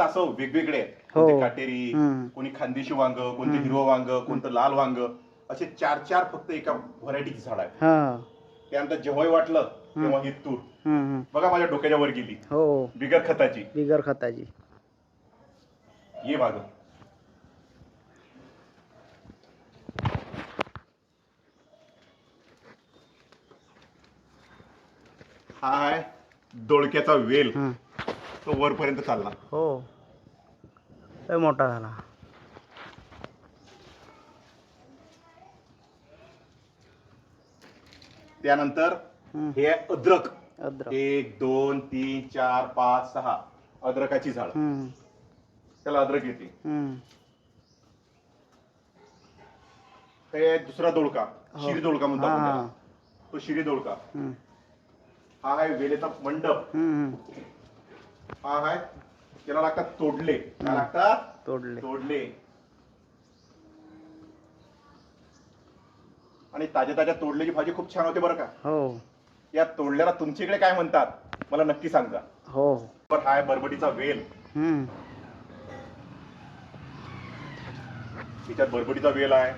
तासं वेगवेगळे आहेत. हो. कोणते काटेरी. कोणी खानदेशी वांग कोणते हिरवं वांग कोणतं लाल वांग असे चार चार फक्त एका व्हरायटीची झाड आहे हा. त्यानंतर जेव्हाही वाटलं तेव्हा ही तूर. बघा माझ्या डोक्याच्या वर गेली. हो. बिगर खताची. बिगर खताची. ये माग हा आहे दोडक्याचा वेल. तो वरपर्यंत चालला हो लय मोठा झाला त्यानंतर हम्म. हे आहे अद्रक अद्रक एक दोन तीन चार पाच सहा अद्रकाची झाड हम्म, त्याला अद्रक येते हम्म. हे दुसरा दोडका हो. शिरी दोडका म्हणतो हा, आपण हा. त्याला. तो शिरी दोडका हम्म, हा आहे वेलेचा मंडप हम्म. हा त्याला लागतात तोडले. काय लागतात तोडले. तोडले. आणि ताज्या ताज्या तोडल्याची भाजी खूप छान होते बरं का? हो. या तोडल्याला तुमच्याकडे काय म्हणतात? मला नक्की सांगा. हो. पण हा आहे बरबटीचा वेल. हम्म. तिच्यात बरबटीचा वेल आहे.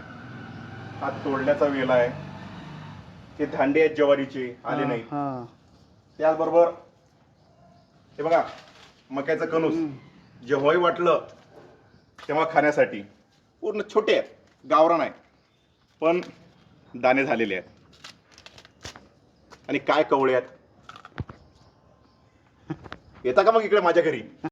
हा तोडण्याचा वेल आहे. हे धांडे आहेत ज्वारीचे आले नाही हा. त्याचबरोबर हे बघा मक्याचं कणूस. जेव्हाही वाटलं तेव्हा खाण्यासाठी. पूर्ण छोटे आहेत गावरान आहे पण दाणे झालेले आहेत. आणि काय कवळे आहेत? येता का मग इकडे माझ्या घरी?